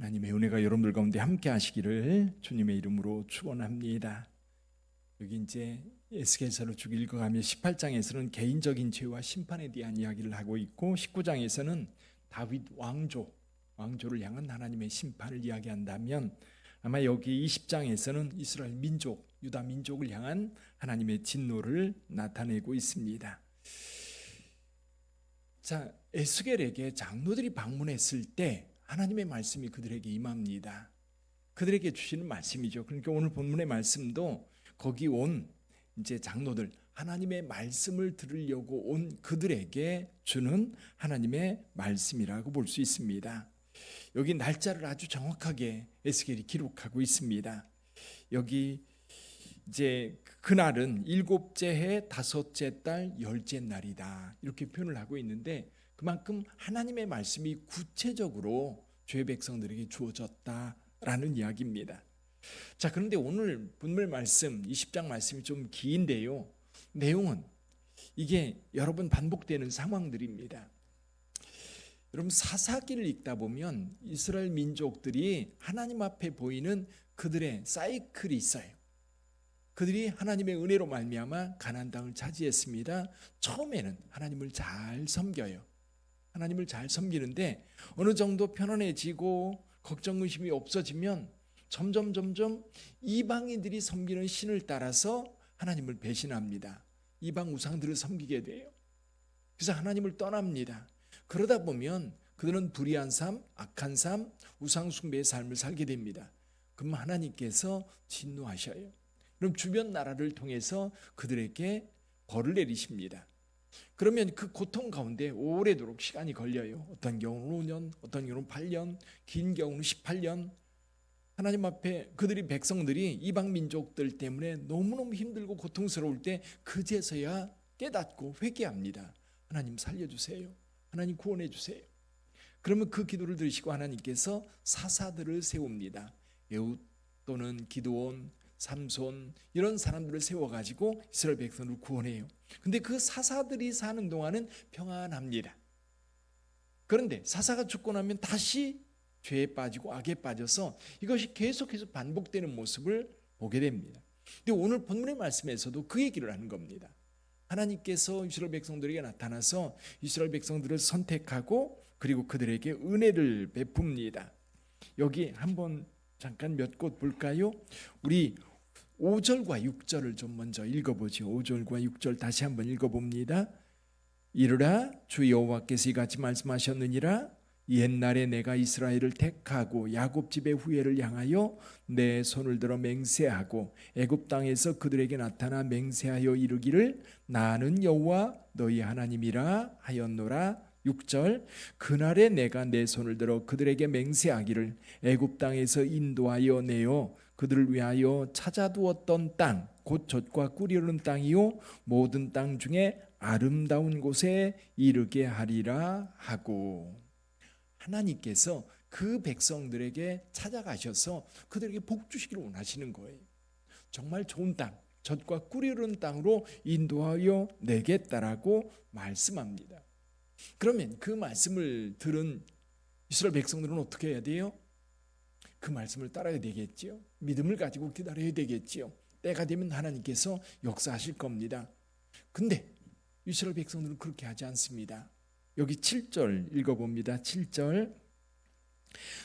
하나님의 은혜가 여러분들 가운데 함께 하시기를 주님의 이름으로 축원합니다. 여기 이제 에스겔서를 쭉 읽어가며 18장에서는 개인적인 죄와 심판에 대한 이야기를 하고 있고 19장에서는 다윗 왕조 왕조를 향한 하나님의 심판을 이야기한다면 아마 여기 20장에서는 이스라엘 민족 유다 민족을 향한 하나님의 진노를 나타내고 있습니다. 자 에스겔에게 장로들이 방문했을 때 하나님의 말씀이 그들에게 임합니다. 그들에게 주시는 말씀이죠. 그러니까 오늘 본문의 말씀도 거기 온 이제 장로들 하나님의 말씀을 들으려고 온 그들에게 주는 하나님의 말씀이라고 볼 수 있습니다. 여기 날짜를 아주 정확하게 에스겔이 기록하고 있습니다. 여기 이제 그날은 일곱째 해 다섯째 달 열째 날이다 이렇게 표현을 하고 있는데 그만큼 하나님의 말씀이 구체적으로 죄 백성들에게 주어졌다라는 이야기입니다. 자, 그런데 오늘 본문 말씀 20장 말씀이 좀 긴데요. 내용은 이게 여러 번 반복되는 상황들입니다. 여러분 사사기를 읽다 보면 이스라엘 민족들이 하나님 앞에 보이는 그들의 사이클이 있어요. 그들이 하나님의 은혜로 말미암아 가나안 땅을 차지했습니다. 처음에는 하나님을 잘 섬겨요. 하나님을 잘 섬기는데 어느 정도 편안해지고 걱정 의심이 없어지면 점점 점점 이방인들이 섬기는 신을 따라서 하나님을 배신합니다. 이방 우상들을 섬기게 돼요. 그래서 하나님을 떠납니다. 그러다 보면 그들은 불의한 삶, 악한 삶, 우상 숭배의 삶을 살게 됩니다. 그럼 하나님께서 진노하셔요. 그럼 주변 나라를 통해서 그들에게 벌을 내리십니다. 그러면 그 고통 가운데 오래도록 시간이 걸려요. 어떤 경우는 5년, 어떤 경우는 8년, 긴 경우는 18년. 하나님 앞에 그들이 백성들이 이방 민족들 때문에 너무너무 힘들고 고통스러울 때 그제서야 깨닫고 회개합니다. 하나님 살려주세요. 하나님 구원해 주세요. 그러면 그 기도를 들으시고 하나님께서 사사들을 세웁니다. 에웃 또는 기도온, 삼손 이런 사람들을 세워 가지고 이스라엘 백성을 구원해요. 근데 그 사사들이 사는 동안은 평안합니다. 그런데 사사가 죽고 나면 다시 죄에 빠지고 악에 빠져서 이것이 계속해서 반복되는 모습을 보게 됩니다. 근데 오늘 본문의 말씀에서도 그 얘기를 하는 겁니다. 하나님께서 이스라엘 백성들에게 나타나서 이스라엘 백성들을 선택하고 그리고 그들에게 은혜를 베풉니다. 여기 한번 잠깐 몇 곳 볼까요? 우리 5절과 6절을 좀 먼저 읽어보죠. 5절과 6절 다시 한번 읽어봅니다. 이르라 주 여호와께서 이같이 말씀하셨느니라 옛날에 내가 이스라엘을 택하고 야곱 집의 후예를 향하여 내 손을 들어 맹세하고 애굽 땅에서 그들에게 나타나 맹세하여 이르기를 나는 여호와 너희 하나님이라 하였노라 6절 그날에 내가 내 손을 들어 그들에게 맹세하기를 애굽 땅에서 인도하여 내어 그들을 위하여 찾아두었던 땅 곧 젖과 꿀이 흐르는 땅이요 모든 땅 중에 아름다운 곳에 이르게 하리라 하고 하나님께서 그 백성들에게 찾아가셔서 그들에게 복 주시기를 원하시는 거예요. 정말 좋은 땅, 젖과 꿀이 흐르는 땅으로 인도하여 내겠다라고 말씀합니다. 그러면 그 말씀을 들은 이스라엘 백성들은 어떻게 해야 돼요? 그 말씀을 따라야 되겠지요. 믿음을 가지고 기다려야 되겠지요. 때가 되면 하나님께서 역사하실 겁니다. 근데 이스라엘 백성들은 그렇게 하지 않습니다. 여기 7절 읽어봅니다. 7절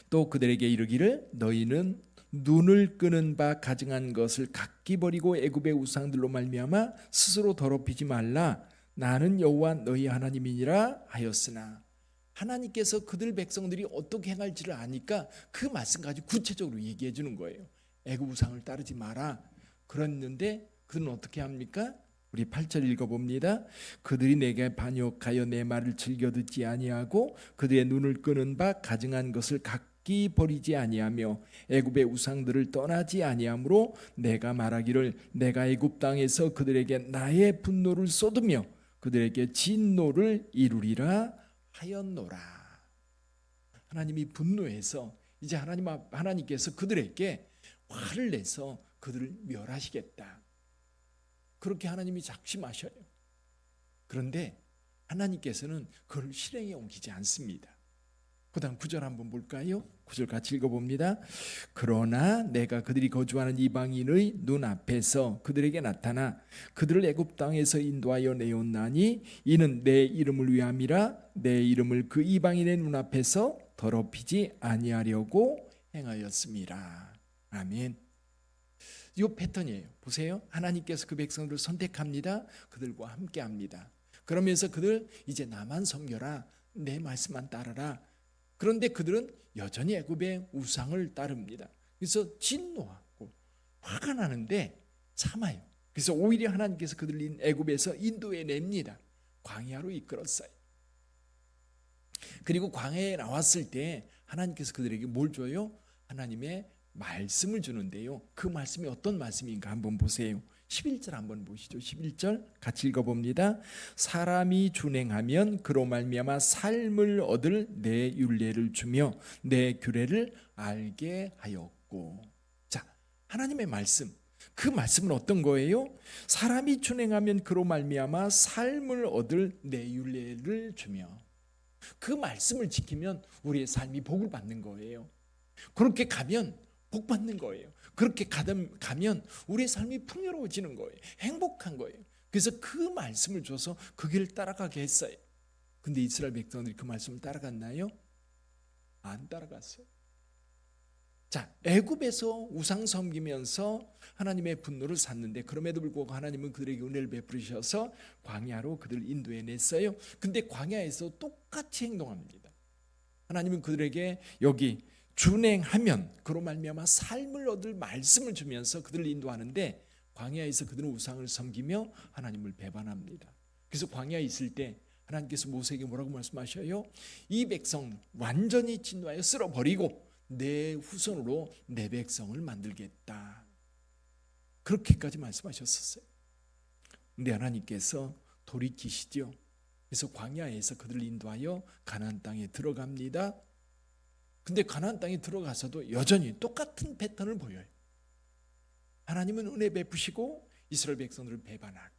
또 그들에게 이르기를 너희는 눈을 끄는 바 가증한 것을 각기 버리고 애굽의 우상들로 말미암아 스스로 더럽히지 말라 나는 여호와 너희 하나님이니라 하였으나 하나님께서 그들 백성들이 어떻게 행할지를 아니까 그 말씀 가지고 구체적으로 얘기해 주는 거예요. 애굽 우상을 따르지 마라. 그랬는데 그들은 어떻게 합니까? 우리 8절 읽어봅니다. 그들이 내게 반역하여 내 말을 즐겨 듣지 아니하고 그들의 눈을 끄는 바 가증한 것을 각기 버리지 아니하며 애굽의 우상들을 떠나지 아니하므로 내가 말하기를 내가 애굽 땅에서 그들에게 나의 분노를 쏟으며 그들에게 진노를 이루리라 하였노라. 하나님이 분노해서 이제 하나님 앞 하나님께서 그들에게 화를 내서 그들을 멸하시겠다. 그렇게 하나님이 작심하셔요. 그런데 하나님께서는 그걸 실행에 옮기지 않습니다. 그 다음 구절 한번 볼까요? 구절 같이 읽어봅니다. 그러나 내가 그들이 거주하는 이방인의 눈 앞에서 그들에게 나타나 그들을 애굽 땅에서 인도하여 내었나니 이는 내 이름을 위함이라 내 이름을 그 이방인의 눈 앞에서 더럽히지 아니하려고 행하였습니다. 아멘. 이 패턴이에요. 보세요. 하나님께서 그 백성들을 선택합니다. 그들과 함께합니다. 그러면서 그들 이제 나만 섬겨라. 내 말씀만 따르라. 그런데 그들은 여전히 애굽의 우상을 따릅니다. 그래서 진노하고 화가 나는데 참아요. 그래서 오히려 하나님께서 그들을 애굽에서 인도해 냅니다. 광야로 이끌었어요. 그리고 광야에 나왔을 때 하나님께서 그들에게 뭘 줘요? 하나님의 말씀을 주는데요. 그 말씀이 어떤 말씀인가 한번 보세요. 11절 한번 보시죠. 11절 같이 읽어 봅니다. 사람이 준행하면 그로 말미암아 삶을 얻을 내 율례를 주며 내 규례를 알게 하였고. 자, 하나님의 말씀. 그 말씀은 어떤 거예요? 사람이 준행하면 그로 말미암아 삶을 얻을 내 율례를 주며 그 말씀을 지키면 우리의 삶이 복을 받는 거예요. 그렇게 가면 복 받는 거예요. 그렇게 가면 우리의 삶이 풍요로워지는 거예요. 행복한 거예요. 그래서 그 말씀을 줘서 그 길을 따라가게 했어요. 근데 이스라엘 백성들이 그 말씀을 따라갔나요? 안 따라갔어요. 자, 애굽에서 우상 섬기면서 하나님의 분노를 샀는데 그럼에도 불구하고 하나님은 그들에게 은혜를 베푸셔서 광야로 그들을 인도해 냈어요. 근데 광야에서 똑같이 행동합니다. 하나님은 그들에게 여기 준행하면 그로 말미암아 삶을 얻을 말씀을 주면서 그들을 인도하는데 광야에서 그들은 우상을 섬기며 하나님을 배반합니다. 그래서 광야에 있을 때 하나님께서 모세에게 뭐라고 말씀하셔요? 이 백성 완전히 진노하여 쓸어버리고 내 후손으로 내 백성을 만들겠다. 그렇게까지 말씀하셨었어요. 근데 하나님께서 돌이키시죠. 그래서 광야에서 그들을 인도하여 가나안 땅에 들어갑니다. 근데 가나안 땅에 들어가서도 여전히 똑같은 패턴을 보여요. 하나님은 은혜 베푸시고 이스라엘 백성들을 배반하고.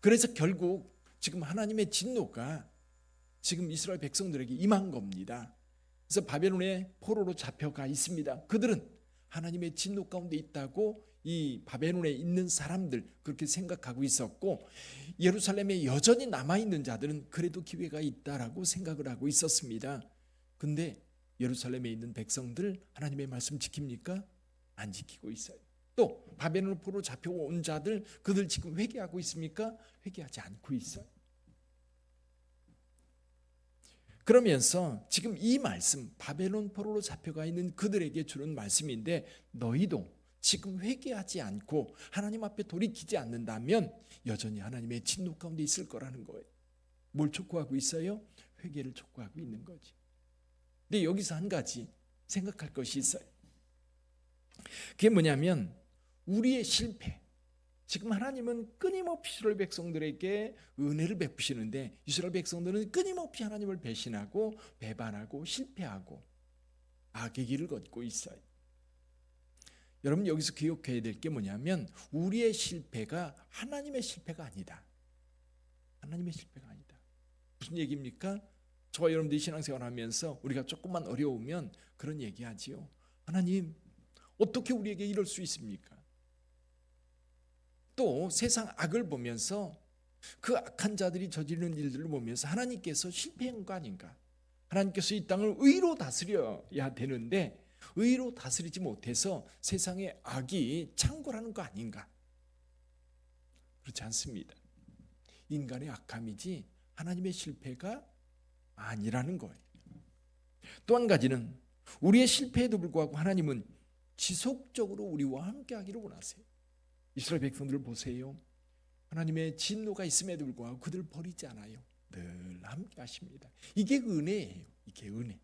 그래서 결국 지금 하나님의 진노가 지금 이스라엘 백성들에게 임한 겁니다. 그래서 바벨론의 포로로 잡혀가 있습니다. 그들은 하나님의 진노 가운데 있다고 이 바벨론에 있는 사람들 그렇게 생각하고 있었고 예루살렘에 여전히 남아 있는 자들은 그래도 기회가 있다라고 생각을 하고 있었습니다. 근데 예루살렘에 있는 백성들 하나님의 말씀 지킵니까? 안 지키고 있어요. 또 바벨론 포로 잡혀온 자들 그들 지금 회개하고 있습니까? 회개하지 않고 있어요. 그러면서 지금 이 말씀 바벨론 포로로 잡혀가 있는 그들에게 주는 말씀인데 너희도 지금 회개하지 않고 하나님 앞에 돌이키지 않는다면 여전히 하나님의 진노 가운데 있을 거라는 거예요. 뭘 촉구하고 있어요? 회개를 촉구하고 있는 거지. 근데 여기서 한 가지 생각할 것이 있어요. 그게 뭐냐면 우리의 실패. 지금 하나님은 끊임없이 이스라엘 백성들에게 은혜를 베푸시는데 이스라엘 백성들은 끊임없이 하나님을 배신하고 배반하고 실패하고 악의 길을 걷고 있어요. 여러분 여기서 기억해야 될 게 뭐냐면 우리의 실패가 하나님의 실패가 아니다. 하나님의 실패가 아니다. 무슨 얘기입니까? 저와 여러분들이 신앙생활 하면서 우리가 조금만 어려우면 그런 얘기하지요. 하나님, 어떻게 우리에게 이럴 수 있습니까? 또 세상 악을 보면서 그 악한 자들이 저지르는 일들을 보면서 하나님께서 실패한 거 아닌가? 하나님께서 이 땅을 의로 다스려야 되는데 의로 다스리지 못해서 세상의 악이 창궐하는 거 아닌가? 그렇지 않습니다. 인간의 악함이지 하나님의 실패가 아니라는 거예요. 또 한 가지는 우리의 실패에도 불구하고 하나님은 지속적으로 우리와 함께 하기를 원하세요. 이스라엘 백성들을 보세요. 하나님의 진노가 있음에도 불구하고 그들을 버리지 않아요. 늘 함께 하십니다. 이게 은혜예요. 이게 은혜.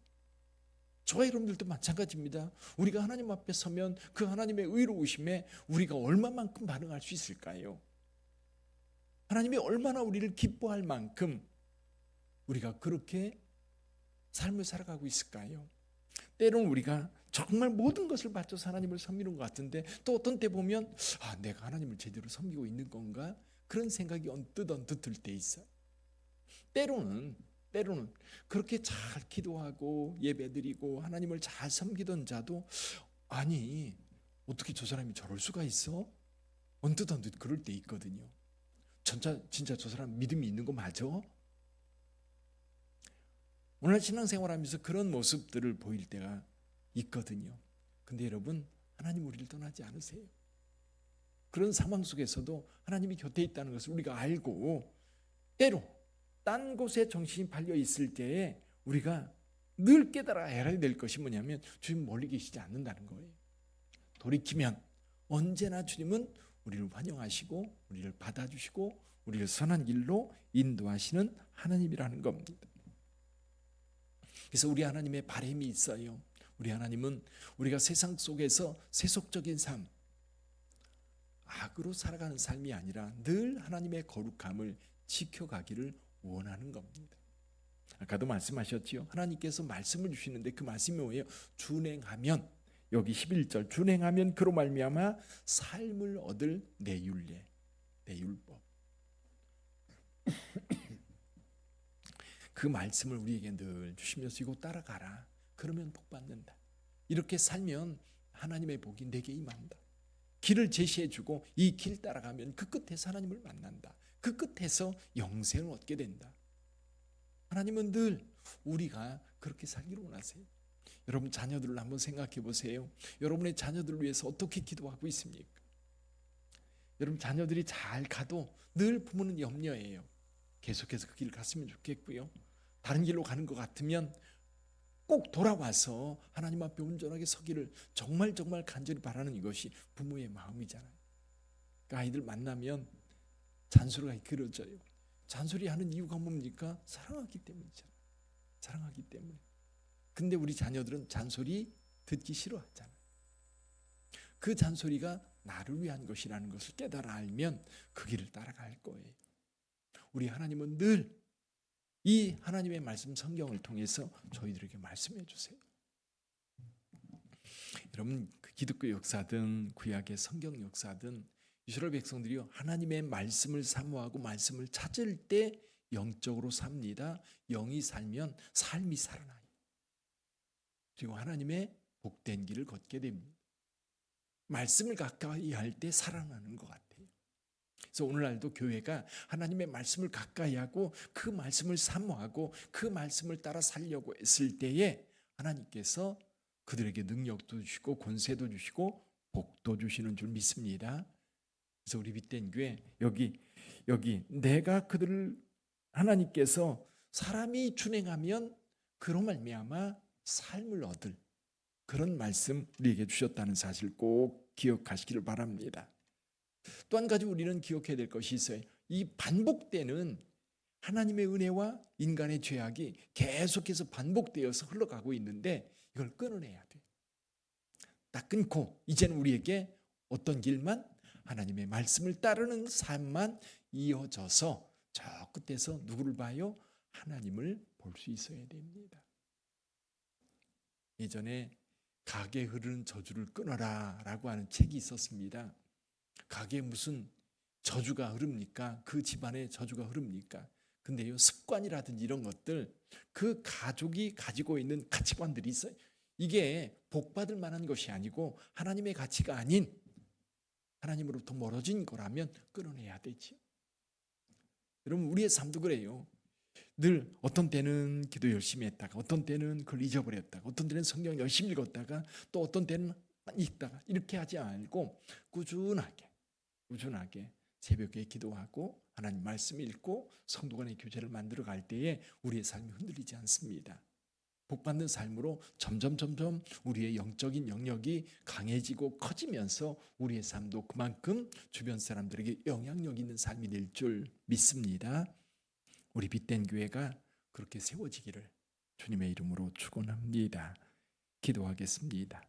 저와 여러분들도 마찬가지입니다. 우리가 하나님 앞에 서면 그 하나님의 의로우심에 우리가 얼마만큼 반응할 수 있을까요? 하나님이 얼마나 우리를 기뻐할 만큼 우리가 그렇게 삶을 살아가고 있을까요? 때로는 우리가 정말 모든 것을 바쳐서 하나님을 섬기는 것 같은데 또 어떤 때 보면 아 내가 하나님을 제대로 섬기고 있는 건가 그런 생각이 언뜻 언뜻 들 때 있어. 때로는 때로는 그렇게 잘 기도하고 예배드리고 하나님을 잘 섬기던 자도 아니 어떻게 저 사람이 저럴 수가 있어? 언뜻 언뜻 그럴 때 있거든요. 진짜 진짜 저 사람 믿음이 있는 거 맞아? 오늘 신앙생활하면서 그런 모습들을 보일 때가 있거든요. 근데 여러분 하나님 우리를 떠나지 않으세요. 그런 상황 속에서도 하나님이 곁에 있다는 것을 우리가 알고 때로 딴 곳에 정신이 팔려 있을 때에 우리가 늘 깨달아야 될 것이 뭐냐면 주님 멀리 계시지 않는다는 거예요. 돌이키면 언제나 주님은 우리를 환영하시고 우리를 받아주시고 우리를 선한 길로 인도하시는 하나님이라는 겁니다. 그래서 우리 하나님의 바램이 있어요. 우리 하나님은 우리가 세상 속에서 세속적인 삶, 악으로 살아가는 삶이 아니라 늘 하나님의 거룩함을 지켜가기를 원하는 겁니다. 아까도 말씀하셨지요. 하나님께서 말씀을 주시는데 그 말씀이 뭐예요? 준행하면 여기 11절 준행하면 그로 말미암아 삶을 얻을 내 율례, 내 율법. 그 말씀을 우리에게 늘 주시면서 이거 따라가라. 그러면 복 받는다. 이렇게 살면 하나님의 복이 내게 임한다. 길을 제시해 주고 이 길 따라가면 그 끝에서 하나님을 만난다. 그 끝에서 영생을 얻게 된다. 하나님은 늘 우리가 그렇게 살기를 원하세요. 여러분 자녀들을 한번 생각해 보세요. 여러분의 자녀들을 위해서 어떻게 기도하고 있습니까? 여러분 자녀들이 잘 가도 늘 부모는 염려해요. 계속해서 그 길을 갔으면 좋겠고요. 다른 길로 가는 것 같으면 꼭 돌아와서 하나님 앞에 온전하게 서기를 정말 정말 간절히 바라는 이것이 부모의 마음이잖아요. 그러니까 아이들 만나면 잔소리가 길어져요. 잔소리 하는 이유가 뭡니까? 사랑하기 때문이잖아요. 사랑하기 때문에. 근데 우리 자녀들은 잔소리 듣기 싫어하잖아요. 그 잔소리가 나를 위한 것이라는 것을 깨달아 알면 그 길을 따라갈 거예요. 우리 하나님은 늘 이 하나님의 말씀 성경을 통해서 저희들에게 말씀해 주세요. 여러분 그 기독교 역사든 구약의 성경 역사든 이스라엘 백성들이 하나님의 말씀을 사모하고 말씀을 찾을 때 영적으로 삽니다. 영이 살면 삶이 살아나요. 그리고 하나님의 복된 길을 걷게 됩니다. 말씀을 가까이 할 때 살아나는 것 같아요. 그래서 오늘날도 교회가 하나님의 말씀을 가까이 하고 그 말씀을 사모하고 그 말씀을 따라 살려고 했을 때에 하나님께서 그들에게 능력도 주시고 권세도 주시고 복도 주시는 줄 믿습니다. 그래서 우리 빛된 교회 여기 여기 내가 그들을 하나님께서 사람이 준행하면 그로 말미암아 삶을 얻을 그런 말씀 우리에게 주셨다는 사실 꼭 기억하시기를 바랍니다. 또 한 가지 우리는 기억해야 될 것이 있어요. 이 반복되는 하나님의 은혜와 인간의 죄악이 계속해서 반복되어서 흘러가고 있는데 이걸 끊어내야 돼요. 딱 끊고 이제는 우리에게 어떤 길만 하나님의 말씀을 따르는 삶만 이어져서 저 끝에서 누구를 봐요? 하나님을 볼 수 있어야 됩니다. 예전에 가게 흐르는 저주를 끊어라 라고 하는 책이 있었습니다. 가게 무슨 저주가 흐릅니까? 그 집안에 저주가 흐릅니까? 근데요 습관이라든지 이런 것들 그 가족이 가지고 있는 가치관들이 있어요. 이게 복 받을 만한 것이 아니고 하나님의 가치가 아닌 하나님으로부터 멀어진 거라면 끊어내야 되지. 여러분 우리의 삶도 그래요. 늘 어떤 때는 기도 열심히 했다가 어떤 때는 그걸 잊어버렸다가 어떤 때는 성경 열심히 읽었다가 또 어떤 때는 읽다가 이렇게 하지 않고 꾸준하게 꾸준하게 새벽에 기도하고 하나님 말씀 읽고 성도 간의 교제를 만들어 갈 때에 우리의 삶이 흔들리지 않습니다. 복 받는 삶으로 점점 점점 우리의 영적인 영역이 강해지고 커지면서 우리의 삶도 그만큼 주변 사람들에게 영향력 있는 삶이 될 줄 믿습니다. 우리 빛된 교회가 그렇게 세워지기를 주님의 이름으로 축원합니다. 기도하겠습니다.